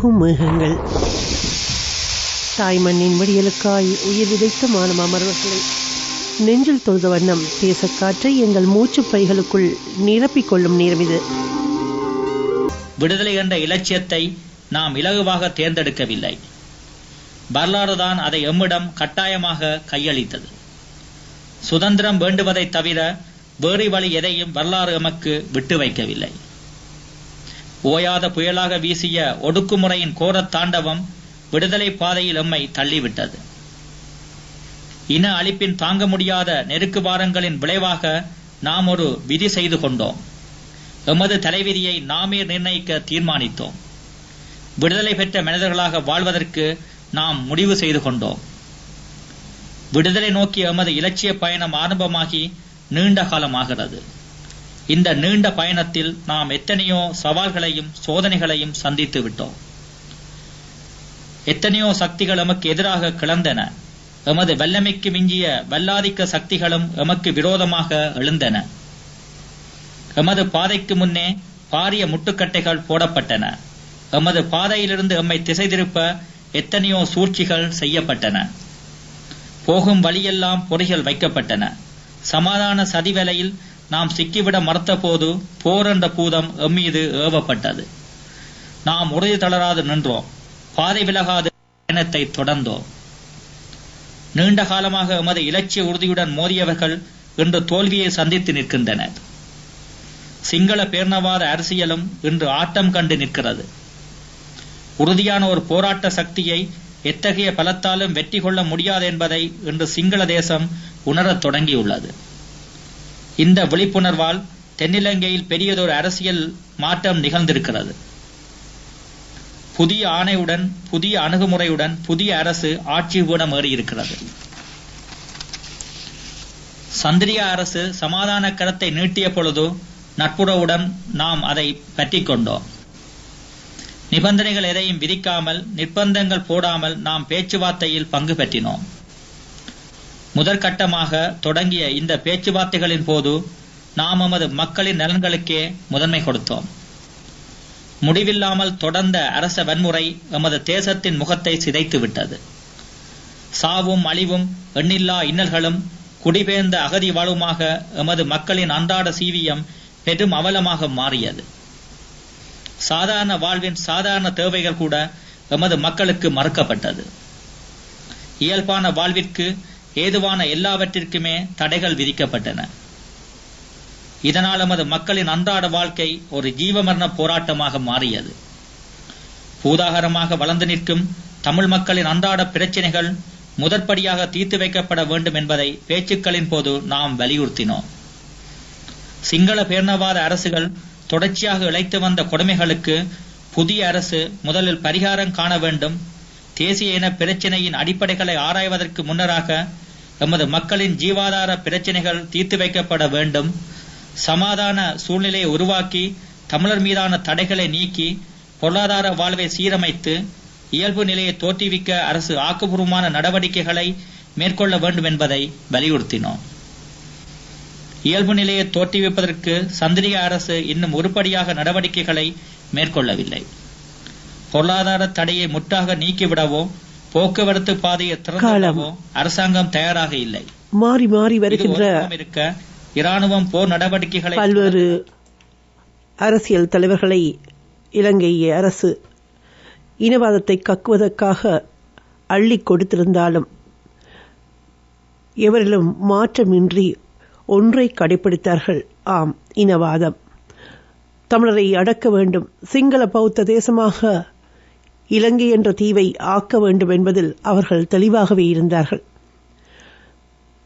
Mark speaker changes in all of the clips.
Speaker 1: போகும் மேகங்கள். தாய்மண்ணின் வடியலுக்காய் உயிர் விதைத்த மானம் அமர்வர்களை நெஞ்சில் தொழுத வண்ணம் தேசக்காற்றை எங்கள் மூச்சுப் பைகளுக்குள் நிரப்பிக் கொள்ளும் நேரம் இது.
Speaker 2: விடுதலை என்ற இலட்சியத்தை நாம் இலகுவாக தேர்ந்தெடுக்கவில்லை. வரலாறுதான் அதை எம்மிடம் கட்டாயமாக கையளித்தது. சுதந்திரம் வேண்டுவதைத் தவிர வேறு வழி எதையும் வரலாறு எமக்கு விட்டு வைக்கவில்லை. ஓயாத புயலாக வீசிய ஒடுக்குமுறையின் கோரத் தாண்டவம் விடுதலை பாதையில் எம்மை தள்ளிவிட்டது. இன அழிப்பின் தாங்க முடியாத நெருக்கு வாரங்களின் விளைவாக நாம் ஒரு விதி செய்து கொண்டோம். எமது தலைவிதியை நாமே நிர்ணயிக்க தீர்மானித்தோம். விடுதலை பெற்ற மனிதர்களாக வாழ்வதற்கு நாம் முடிவு செய்து கொண்டோம். விடுதலை நோக்கி எமது இலட்சிய பயணம் ஆரம்பமாகி நீண்ட காலமாகிறது. இந்த நீண்ட பயணத்தில் நாம் எத்தனையோ சவால்களையும் சோதனைகளையும் சந்தித்து விட்டோம். எத்தனையோ சக்திகள் எமக்கு எதிராக கிளந்தன. எமது வல்லமைக்கு மிஞ்சிய வல்லாதிக்க சக்திகளும் எமக்கு விரோதமாக எழுந்தன. எமது பாதைக்கு முன்னே பாரிய முட்டுக்கட்டைகள் போடப்பட்டன. எமது பாதையிலிருந்து எம்மை திசை திருப்ப எத்தனையோ சூழ்ச்சிகள் செய்யப்பட்டன. போகும் வழியெல்லாம் பொறிகள் வைக்கப்பட்டன. சமாதான சதிவேளையில் நாம் சிக்கிவிட மறுத்தபோது போர் என்ற பூதம் எம்மீது ஏவப்பட்டது. நாம் உறுதி தளராது நின்றோம். பாதை விலகாது பயணத்தை தொடர்ந்தோம். நீண்ட காலமாக எமது இலட்சிய உறுதியுடன் மோதியவர்கள் இன்று தோல்வியை சந்தித்து நிற்கின்றனர். சிங்கள பேர்ணவாத அரசியலும் இன்று ஆட்டம் கண்டு நிற்கிறது. உறுதியான ஒரு போராட்ட சக்தியை எத்தகைய பலத்தாலும் வெற்றி கொள்ள முடியாது என்பதை இன்று சிங்கள தேசம் உணரத் தொடங்கியுள்ளது. இந்த விழிப்புணர்வால் தென்னிலங்கையில் பெரியதொரு அரசியல் மாற்றம் நிகழ்ந்திருக்கிறது. புதிய ஆணையுடன் புதிய அணுகுமுறையுடன் புதிய அரசு ஆட்சி பீடம் ஏறியிருக்கிறது. சந்திரியா அரசு சமாதான கரத்தை நீட்டிய பொழுது நட்புறவுடன் நாம் அதை பற்றி கொண்டோம். நிபந்தனைகள் எதையும் விதிக்காமல் நிர்பந்தங்கள் போடாமல் நாம் பேச்சுவார்த்தையில் பங்கு பெற்றினோம். முதற்கட்டமாக தொடங்கிய இந்த பேச்சுவார்த்தைகளின் போது நாம் நமது மக்களின் நலன்களுக்கே முதன்மை கொடுத்தோம். முடிவில்லாமல் தொடர்ந்த அரச வன்முறை எமது தேசத்தின் முகத்தை சிதைத்து விட்டது சாவும் அழிவும் எண்ணில்லா இன்னல்களும் குடிபெயர்ந்த அகதி வாழ்வுமாக எமது மக்களின் அன்றாட சீவியம் பெரும் அவலமாக மாறியது. சாதாரண வாழ்வின் சாதாரண தேவைகள் கூட எமது மக்களுக்கு மறுக்கப்பட்டது. இயல்பான வாழ்விற்கு ஏதுவான எல்லாவற்றிற்குமே தடைகள் விதிக்கப்பட்டன. இதனால் நமது மக்களின் அன்றாட வாழ்க்கை ஒரு ஜீவமரண போராட்டமாக மாறியது. பூதாகரமாக வளர்ந்து நிற்கும் தமிழ் மக்களின் அன்றாட பிரச்சினைகள் முதற்படியாக தீர்த்து வைக்கப்பட வேண்டும் என்பதை பேச்சுக்களின் போது நாம் வலியுறுத்தினோம். சிங்கள பேர்ணவாத அரசுகள் தொடர்ச்சியாக இழைத்து வந்த கொடுமைகளுக்கு புதிய அரசு முதலில் பரிகாரம் காண வேண்டும். தேசிய இன பிரச்சினையின் அடிப்படைகளை ஆராய்வதற்கு முன்னராக எமது மக்களின் ஜீவாதார பிரச்சினைகள் தீர்த்து வைக்கப்பட வேண்டும். சமாதான சூழ்நிலையை உருவாக்கி தமிழர் மீதான தடைகளை நீக்கி பொருளாதார வாழ்வை சீரமைத்து இயல்பு நிலையை தோற்றுவிக்க அரசு ஆக்கப்பூர்வமான நடவடிக்கைகளை மேற்கொள்ள வேண்டும் என்பதை வலியுறுத்தினோம். இயல்பு நிலையை தோற்றுவிப்பதற்கு சந்திரிக அரசு இன்னும் உருப்படியாக நடவடிக்கைகளை மேற்கொள்ளவில்லை. பொருளாதார தடையை முற்றாக நீக்கிவிடவோ போக்குவரத்து பாதையை திறந்துவிடவோ அரசாங்கம் தயாராக இல்லை.
Speaker 1: மாறி மாறி வருகின்ற
Speaker 2: இருக்க இராணுவம் போர் நடவடிக்கைகளை
Speaker 1: பல்வேறு அரசியல் தலைவர்களை இலங்கை அரசு இனவாதத்தை கக்குவதற்காக அள்ளி கொடுத்திருந்தாலும் எவரிலும் மாற்றமின்றி ஒன்றை கடைபிடித்தார்கள் ஆம் இனவாதம். தமிழரை அடக்க வேண்டும். சிங்கள பௌத்த தேசமாக இலங்கை என்ற தீவை ஆக்க வேண்டும் என்பதில் அவர்கள் தெளிவாகவே இருந்தார்கள்.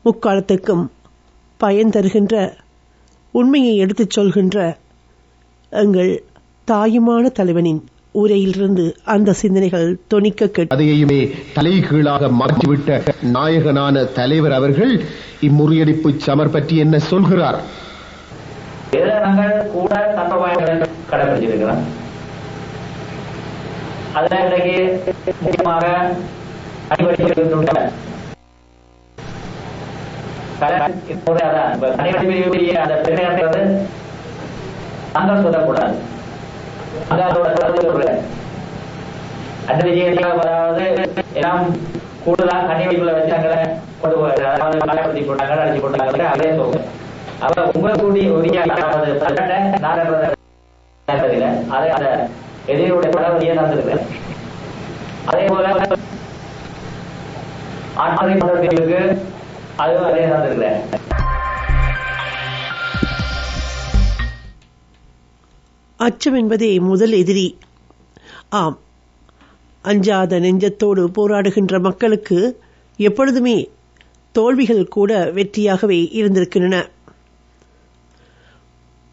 Speaker 1: முக்காலத்துக்கும் பயன் தருகின்ற உண்மையை எடுத்துச் சொல்கின்ற எங்கள் தாயுமான தலைவனின் உரையிலிருந்து அந்த சிந்தனைகள் தொனிக்க கேட்டு
Speaker 3: அதையுமே தலைகீழாக மாற்றிவிட்ட நாயகனான தலைவர் அவர்கள் இம்முறியடிப்பு சமர் பற்றி என்ன சொல்கிறார்?
Speaker 4: கூட சட்டவாய்களை கடைபிடிச்சிருக்கிறோம் இன்றைக்கு முக்கியமாக அடிபடிச்சிருக்கின்ற அதான், அந்த பிரச்சனை வந்து நாங்கள் சொல்லக்கூடாது அதோட அந்த அதாவது எல்லாம் கூடுதலாக கண்ணி வச்சாங்களே கொண்டு போய் போட்டாங்க அடிச்சு போட்டாங்க அதே சொல்லுங்க அப்ப உங்களுடைய உரிய அதாவது பல்லட்டை அதை எதிரியுடைய படவதியை நடந்திருக்கிறேன் அதே போல ஆண்மறை படர்களுக்கு அதுவும் அதே நடந்திருக்கிறேன்
Speaker 1: அச்சம் என்பதே முதல் எதிரி. ஆம். அஞ்சாத நெஞ்சத்தோடு போராடுகின்ற மக்களுக்கு எப்பொழுதுமே தோல்விகள் கூட வெற்றியாகவே இருந்திருக்கின்றன.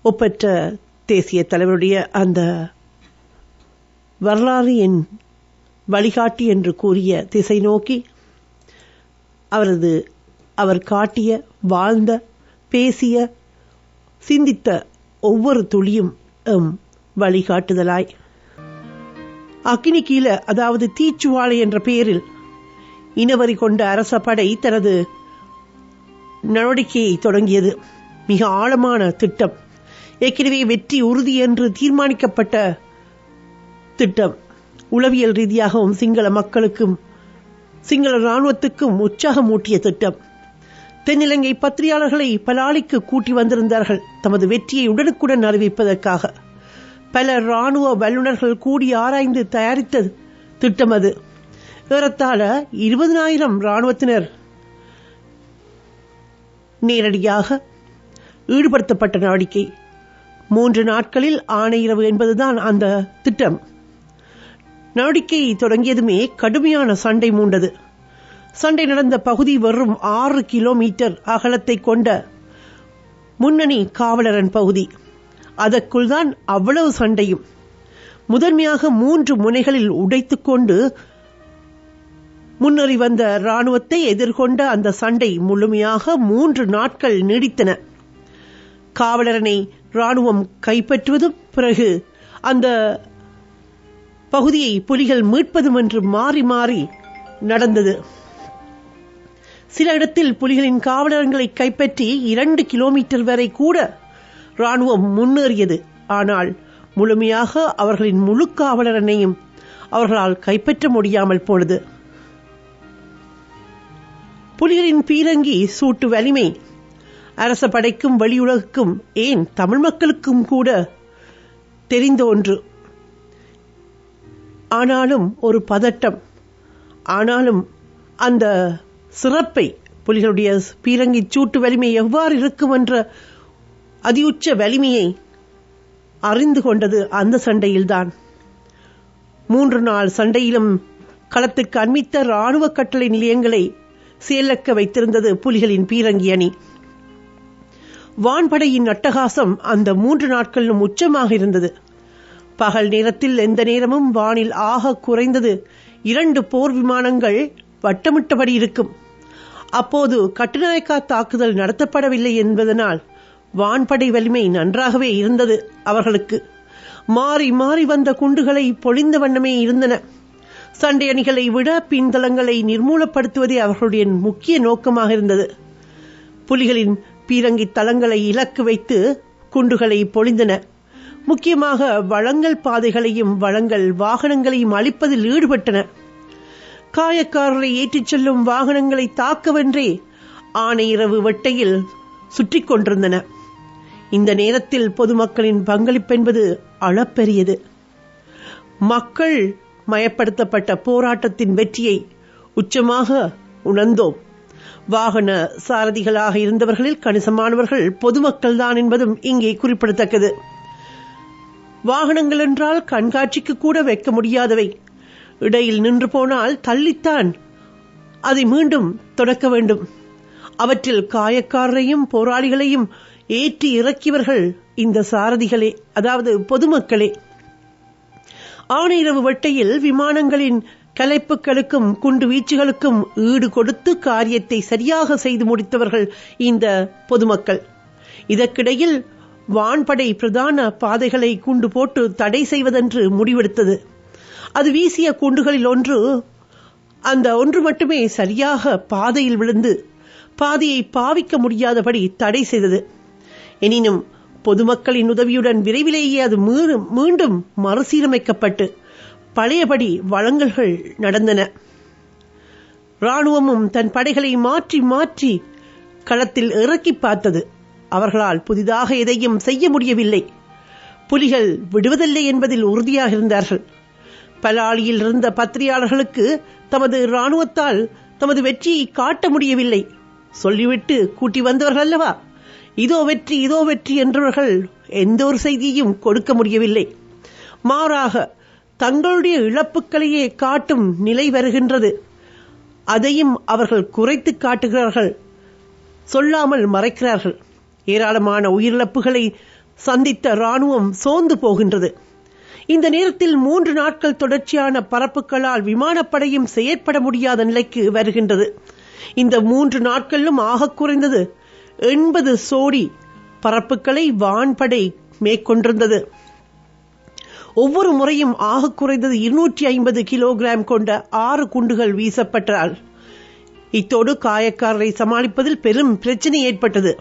Speaker 1: ஒப்பற்ற தேசிய தலைவருடைய அந்த வரலாறு என் வழிகாட்டி என்று கூறிய திசை நோக்கி அவரது அவர் காட்டிய வாழ்ந்த பேசிய சிந்தித்த ஒவ்வொரு துளியும் எம் வழிகாட்டுதலாய். அக்கினி கீழ அதாவது தீச்சுவாலை என்ற பெயரில் இனவரி கொண்ட அரச படை தனது நடவடிக்கையை தொடங்கியது. மிக ஆழமான திட்டம். ஏற்கனவே வெற்றி உறுதி என்று தீர்மானிக்கப்பட்ட திட்டம். உளவியல் ரீதியாகவும் சிங்கள மக்களுக்கும் சிங்கள ராணுவத்துக்கும் உற்சாகமூட்டிய திட்டம். தென்னிலங்கை பத்திரிகையாளர்களை பலாலிக்கு கூட்டி வந்திருந்தார்கள் தமது வெற்றியை உடனுக்குடன் அறிவிப்பதற்காக. பல ராணுவ வல்லுநர்கள் கூடி ஆராய்ந்து தயாரித்த திட்டம் அது. ஏறத்தாழ இருபதனாயிரம் ராணுவத்தினர் நேரடியாக ஈடுபடுத்தப்பட்ட நடவடிக்கை. மூன்று நாட்களில் ஆணையிரவு என்பதுதான் அந்த திட்டம். நடவடிக்கை தொடங்கியதுமே கடுமையான சண்டை மூண்டது. சண்டை நடந்த பகுதி வெறும் ஆறு கிலோமீட்டர் அகலத்தை கொண்ட முன்னணி காவலரன் பகுதி. அதற்குள் தான் அவ்வளவு சண்டையும். முதன்மையாக மூன்று முனைகளில் உடைத்துக்கொண்டு முன்னறி வந்த ராணுவத்தை எதிர்கொண்ட அந்த சண்டை முழுமையாக மூன்று நாட்கள் நீடித்தன. காவலரனை ராணுவம் கைப்பற்றுவதும் பிறகு அந்த பகுதியை புலிகள் மீட்பதும் என்று மாறி மாறி நடந்தது. சில இடத்தில் புலிகளின் காவலர்களை கைப்பற்றி இரண்டு கிலோமீட்டர் வரை கூட ராணுவம் முன்னேறியது. ஆனால் முழுமையாக அவர்களின் முழு காவலரனையும் அவர்களால் கைப்பற்ற முடியாமல் போனது. புலிகளின் பீரங்கி சூட்டு வலிமை அரச படைக்கும் வெளியுலகுக்கும் ஏன் தமிழ் மக்களுக்கும் கூட தெரிந்த ஒன்று. ஆனாலும் ஒரு பதட்டம். ஆனாலும் அந்த சிறப்பை புலிகளுடைய பீரங்கி சூட்டு வலிமை எவ்வாறு இருக்கும் என்ற அதியுச்ச வலிமையை அறிந்து கொண்டது அந்த சண்டையில்தான். மூன்று நாள் சண்டையிலும் களத்துக்கு அண்மித்த ராணுவ கட்டளை நிலையங்களை செயலக்க வைத்திருந்தது புலிகளின் பீரங்கி அணி. வான்படையின் அட்டகாசம் அந்த மூன்று நாட்களிலும் உச்சமாக இருந்தது. பகல் நேரத்தில் எந்த நேரமும் வானில் ஆக குறைந்தது இரண்டு போர் விமானங்கள் வட்டமிட்டபடி இருக்கும். அப்போது கட்டுநாயக்கா தாக்குதல் நடத்தப்படவில்லை என்பதனால் வான்படை வலிமை நன்றாகவே இருந்தது அவர்களுக்கு. மாறி மாறி வந்த குண்டுகளை பொழிந்த வண்ணமே இருந்தன. சண்டை அணிகளை விட பின்தளங்களை நிர்மூலப்படுத்துவதே அவர்களுடைய முக்கிய நோக்கமாக இருந்தது. புலிகளின் பீரங்கி தளங்களை இலக்கு வைத்து குண்டுகளை பொழிந்தன. முக்கியமாக வளங்கள் பாதைகளையும் வளங்கள் வாகனங்களையும் அழிப்பதில் ஈடுபட்டன. காயக்காரரை ஏற்றிச் செல்லும் வாகனங்களை தாக்கவென்றே ஆணையிரவு வெட்டையில் சுற்றி கொண்டிருந்தன. இந்த நேரத்தில் பொதுமக்களின் பங்களிப்பென்பது அளப்பெரியது. மக்கள் மயப்படுத்தப்பட்ட போராட்டத்தின் வெற்றியை உச்சமாக உணர்ந்தோம். வாகன சாரதிகளாக இருந்தவர்களில் கணிசமானவர்கள் பொதுமக்கள் தான் என்பதும் இங்கே குறிப்பிடத்தக்கது. வாகனங்கள் என்றால் கண்காட்சிக்கு கூட வைக்க முடியாதவை. இடையில் நின்று போனால் தள்ளித்தான். அதை மீண்டும் தொடக்க வேண்டும். அவற்றில் காயக்காரரையும் போராளிகளையும் ஏற்றி இறக்கியவர்கள் இந்த சாரதிகளே அதாவது பொதுமக்களே. ஆணையிரவு வெட்டையில் விமானங்களின் கலைப்புகளுக்கும் குண்டு வீச்சுகளுக்கும் ஈடு கொடுத்து காரியத்தை சரியாக செய்து முடித்தவர்கள் இந்த பொதுமக்கள். இதற்கிடையில் வான்படை பிரதான பாதைகளை குண்டு போட்டு தடை செய்வதென்று முடிவெடுத்தது. அது வீசிய குண்டுகளில் ஒன்று அந்த ஒன்று மட்டுமே சரியாக பாதையில் விழுந்து பாதையை பாவிக்க முடியாதபடி தடை செய்தது. எனினும் பொதுமக்களின் உதவியுடன் விரைவிலேயே அது மீண்டும் மறுசீரமைக்கப்பட்டு பழையபடி வழங்கல்கள் நடந்தன. ராணுவமும் தன் படைகளை மாற்றி மாற்றி களத்தில் இறக்கி பார்த்தது. அவர்களால் புதிதாக எதையும் செய்ய முடியவில்லை. புலிகள் விடுவதில்லை என்பதில் உறுதியாக இருந்தார்கள். பலாலியில் இருந்த பத்திரிகையாளர்களுக்கு தமது ராணுவத்தால் தமது வெற்றியை காட்ட முடியவில்லை. சொல்லிவிட்டு கூட்டி வந்தவர்கள் அல்லவா? இதோ வெற்றி இதோ வெற்றி என்றவர்கள் எந்த ஒரு செய்தியையும் கொடுக்க முடியவில்லை. மாறாக தங்களுடைய இழப்புகளையே காட்டும் நிலை வருகின்றது. அதையும் அவர்கள் குறைத்து காட்டுகிறார்கள். சொல்லாமல் மறைக்கிறார்கள். ஏராளமான உயிரிழப்புகளை சந்தித்த ராணுவம் சோர்ந்து போகின்றது. இந்த நேரத்தில் மூன்று நாட்கள் தொடர்ச்சியான பரப்புகளால் விமானப்படையும் செயற்பட முடியாத நிலைக்கு வருகின்றது. இந்த மூன்று நாட்களிலும் ஆக குறைந்தது எண்பது சோடி பரப்புகளை வான்படை மேற்கொண்டிருந்தது. ஒவ்வொரு முறையும் ஆக குறைந்தது இருநூற்றி ஐம்பது கிலோகிராம் கொண்ட ஆறு குண்டுகள் வீசப்பட்டால் இத்தோடு காயக்காரரை சமாளிப்பதில் பெரும் பிரச்சனை ஏற்பட்டது.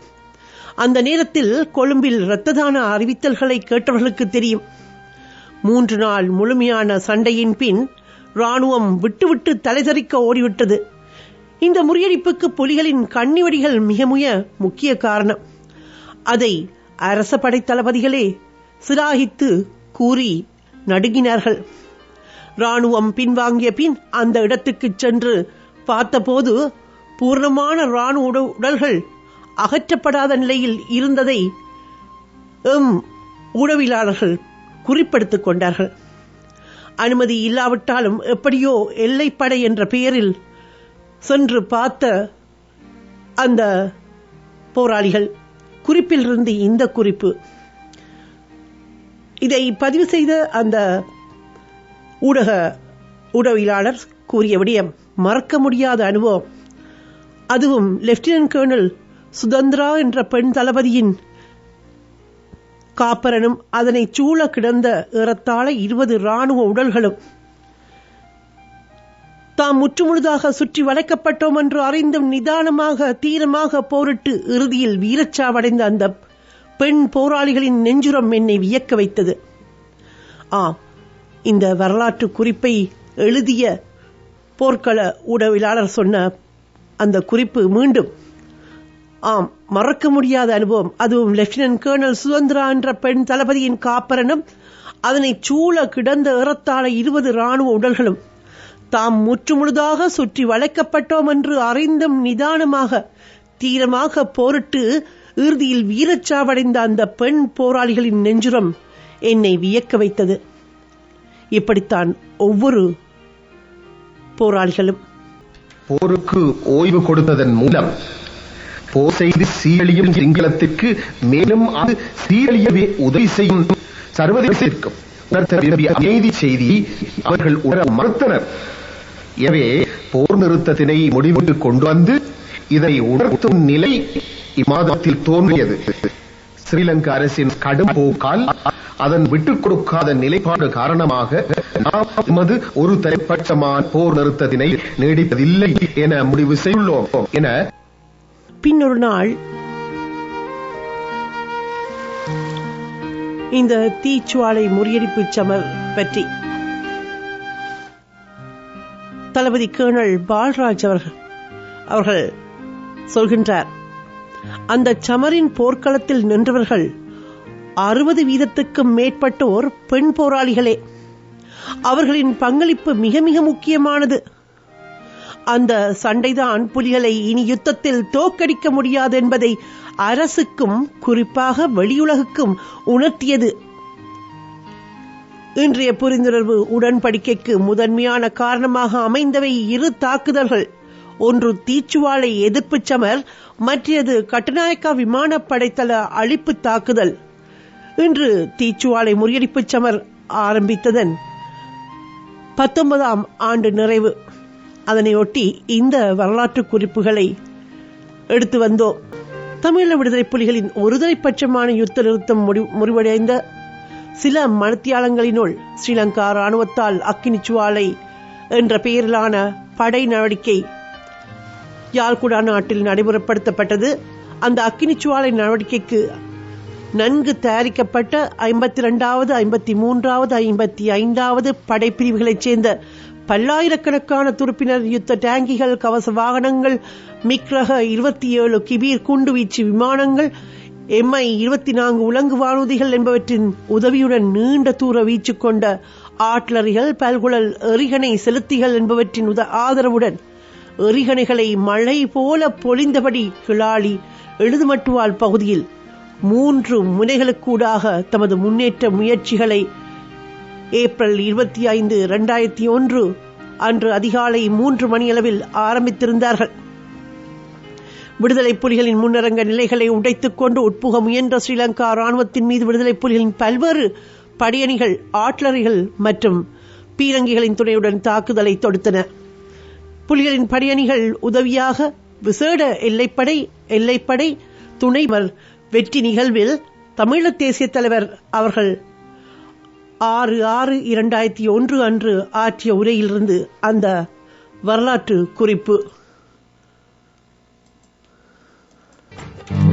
Speaker 1: அந்த நேரத்தில் கொழும்பில் இரத்த தான அறிவித்தல்களை கேட்டவர்களுக்கு தெரியும். மூன்று நாள் முழுமையான சண்டையின் பின் ராணுவம் விட்டுவிட்டு தலைதறிக்க ஓடிவிட்டது. இந்த முறியடிப்புக்கு புலிகளின் கண்ணிவடிகள் மிக மிக முக்கிய காரணம். அதை அரச படை தளபதிகளே கூறி நடுங்கினார்கள். ராணுவம் பின்வாங்கிய பின் அந்த இடத்துக்கு சென்று பார்த்தபோது பூர்ணமான ராணுவ உட- உடல்கள் அகற்றப்படாத நிலையில் இருந்ததை எம் ஊடவியலாளர்கள் குறிப்பெடுத்துக் கொண்டார்கள். அனுமதி இல்லாவிட்டாலும் எப்படியோ எல்லைப்படை என்ற பெயரில் சென்று பார்த்த அந்த போராளிகள் குறிப்பிலிருந்து இந்த குறிப்பு. இதை பதிவு செய்த அந்த ஊடக ஊடகவியலாளர் கூறிய விடயம் மறக்க முடியாத அனுபவம். அதுவும் லெப்டினன்ட் கர்னல் சுதந்திரா என்ற பெண் தளபதியின் காப்பரனும் அதனை சூழ கிடந்த ஏறத்தாழ இருபது ராணுவ உடல்களும் தாம் முற்றுமுழுதாக சுற்றி வளைக்கப்பட்டோம் என்று அறிந்தும் நிதானமாக தீரமாக போரிட்டு இறுதியில் வீரச்சாவடைந்த அந்த பெண் போராளிகளின் நெஞ்சுரம் என்னை வியக்க வைத்தது. ஆம் இந்த வரலாற்று குறிப்பை எழுதிய போர்க்கள உடவியலாளர் சொன்ன அந்த குறிப்பு மீண்டும் ஆம் மறக்க முடியாத அனுபவம். அதுவும் லெப்டினன்ட் கர்னல் சுதந்திரா என்ற பெண் தளபதியின் காப்பரனும் அதனை சூழ கிடந்த ஏறத்தாழ இருபது ராணுவ உடல்களும் தாம் முற்றுமுழுதாக சுற்றி வளைக்கப்பட்டோம் என்று அறிந்தும் நிதானமாக தீரமாக போரிட்டு இறுதியில் வீரச்சாவடைந்த அந்த பெண் போராளிகளின் நெஞ்சுரம் என்னை வியக்க வைத்தது. இப்படித்தான் ஒவ்வொரு போராளிகளும்.
Speaker 3: போருக்கு ஓய்வு கொடுத்ததன் மூலம் போர் செய்து சீரழியும் சிங்களத்திற்கு மேலும் அது சீரழியவே உதவி செய்யும் சர்வதேசத்திற்கும். அமைதி செய்தி அவர்கள் உணர மறுத்தனர். எனவே போர் நிறுத்தத்தினை முடிவுக்கு கொண்டு வந்து இதை உணர்த்தும் நிலை இம்மாதத்தில் தோன்றியது. ஸ்ரீலங்கா அரசின் கடும் போக்கால் அதன் விட்டுக் கொடுக்காத நிலைப்பாடு காரணமாக நாம் எமது ஒரு தலைப்பட்சமான போர் நிறுத்தத்தினை நீடிப்பதில்லை என முடிவு செய்துள்ளோம். என
Speaker 1: பின்னொரு நாள் இந்த தீச்சுவாலை முறியடிப்பு சமர் பற்றி. தளபதி கேர்னல் பால்ராஜ் அவர்கள் அவர்கள் சொல்கின்றார் அந்த சமரின் போர்க்களத்தில் நின்றவர்கள் அறுபது வீதத்துக்கும் மேற்பட்டோர் பெண் போராளிகளே. அவர்களின் பங்களிப்பு மிக மிக முக்கியமானது. அந்த சண்டைதான் புலிகளை இனி யுத்தத்தில் தோக்கடிக்க முடியாது என்பதை அரசுக்கும் குறிப்பாக வெளியுலகுக்கும் உணர்த்தியது. இன்றைய புரிந்துணர்வு உடன்படிக்கைக்கு முதன்மையான காரணமாக அமைந்தவை இரு தாக்குதல்கள். ஒன்று தீச்சுவாலை எதிர்ப்புச் சமர் மற்றது கட்டுநாயக்கா விமானப்படைத்தள அழிப்பு தாக்குதல். இன்று தீச்சுவாலை முறியடிப்புச் சமர் ஆரம்பித்ததன் பத்தொன்பதாம் ஆண்டு நிறைவு. அதனையொட்டி இந்த வரலாற்று குறிப்புகளை எடுத்து வந்தோம். தமிழீழ விடுதலை புலிகளின் ஒருதலை பட்சமான யுத்த நிறுத்தம் முடி- சில மனத்தியாளங்களினுள் ஸ்ரீலங்கா ராணுவத்தால் அக்கினிச்சுவாலை என்ற பெயரிலான படை நடவடிக்கை யாழ்குடா நாட்டில் நடைமுறைப்படுத்தப்பட்டது. அந்த அக்கினிச்சுவாலை நடவடிக்கைக்கு நன்கு தயாரிக்கப்பட்ட ஐம்பத்தி இரண்டாவது ஐம்பத்தி மூன்றாவது ஐம்பத்தி ஐந்தாவது படைப்பிரிவுகளைச் சேர்ந்த பல்லாயிரக்கணக்கான துருப்பினர் யுத்த டேங்கிகள் கவச வாகனங்கள் மிக்ரக இருபத்தி ஏழு கிபீர் குண்டுவீச்சு விமானங்கள் எம்ஐ இருபத்தி நான்கு உலங்கு வானூதிகள் என்பவற்றின் உதவியுடன் நீண்ட தூர வீச்சு கொண்ட ஆட்லரிகள் பல்குழல் எரிகணை செலுத்திகள் என்பவற்றின் உத ஆதரவுடன் எரிகணைகளை மழை போல பொழிந்தபடி கிளாளி எழுதுமட்டுவால் பகுதியில் மூன்று முனைகளுக்கூடாக தமது முன்னேற்ற முயற்சிகளை ஏப்ரல் இருபத்தி ஐந்து இரண்டாயிரத்தி ஒன்று அன்று அதிகாலை மூன்று மணியளவில் ஆரம்பித்திருந்தார்கள். விடுதலை புலிகளின் முன்னரங்க நிலைகளை உடைத்துக் கொண்டு உட்புக முயன்ற ஸ்ரீலங்கா ராணுவத்தின் மீது விடுதலை புலிகளின் பல்வேறு படையணிகள் ஆட்லரிகள் மற்றும் பீரங்கிகளின் துணையுடன் தாக்குதலை தொடுத்தன. புலிகளின் படையணிகள் உதவியாக விசேட எல்லைப்படை எல்லைப்படை துணைவர் வெற்றி நிகழ்வில் தமிழர் தேசிய தலைவர் அவர்கள் ஆறு ஆறு இரண்டாயிரத்தி ஒன்று அன்று ஆற்றிய உரையிலிருந்து அந்த வரலாற்று குறிப்பு.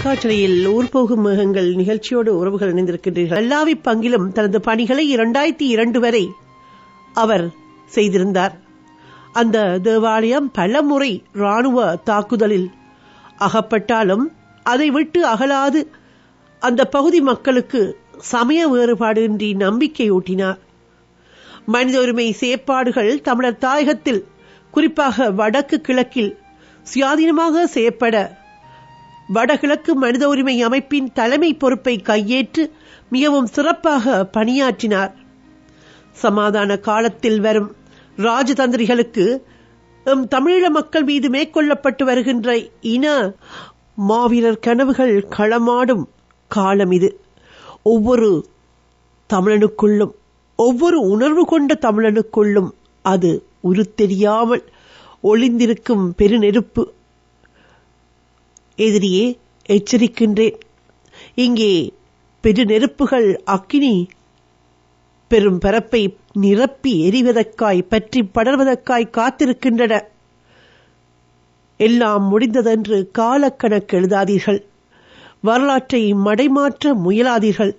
Speaker 1: காற்றலையில் ஊர்போகும் மேகங்கள் நிகழ்ச்சியோடு உறவுகள் இணைந்திருக்கின்றீர்கள். எல்லாவி பங்கிலும் தனது பணிகளை இரண்டாயிரத்தி இரண்டு வரை அவர் செய்திருந்தார். அந்த தேவாலயம் பல முறை ராணுவ தாக்குதலில் அகப்பட்டாலும் அதை விட்டு அகலாது அந்த பகுதி மக்களுக்கு சமய வேறுபாடின்றி நம்பிக்கையூட்டினார். மனித உரிமை செயற்பாடுகள் தமிழர் தாயகத்தில் குறிப்பாக வடக்கு கிழக்கில் சுயாதீனமாக செய்யப்பட வடகிழக்கு மனித உரிமை அமைப்பின் தலைமை பொறுப்பை கையேற்று மிகவும் சிறப்பாக பணியாற்றினார். சமாதான காலத்தில் வரும் ராஜதந்திரிகளுக்கு எம் தமிழீழ மக்கள் மீது மேற்கொள்ளப்பட்டு வருகின்ற இன மாவீரர் கனவுகள் களமாடும் காலம் இது. ஒவ்வொரு தமிழனுக்குள்ளும் ஒவ்வொரு உணர்வு கொண்ட தமிழனுக்குள்ளும் அது உருத்தெரியாமல் ஒளிந்திருக்கும் பெருநெருப்பு. எதிரியே எச்சரிக்கின்றேன். இங்கே பெருநெருப்புகள் அக்கினி பெரும் பரப்பை நிரப்பி எரிவதற்காய் பற்றி படர்வதற்காய் காத்திருக்கின்றன. எல்லாம் முடிந்ததென்று காலக்கணக்கு எழுதாதீர்கள். வரலாற்றை மடைமாற்ற முயலாதீர்கள்.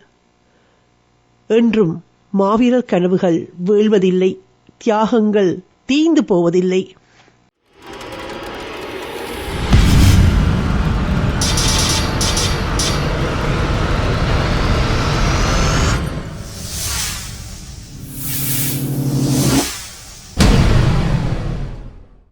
Speaker 1: என்றும் மாவீரர் கனவுகள் வீழ்வதில்லை. தியாகங்கள் தீந்து போவதில்லை.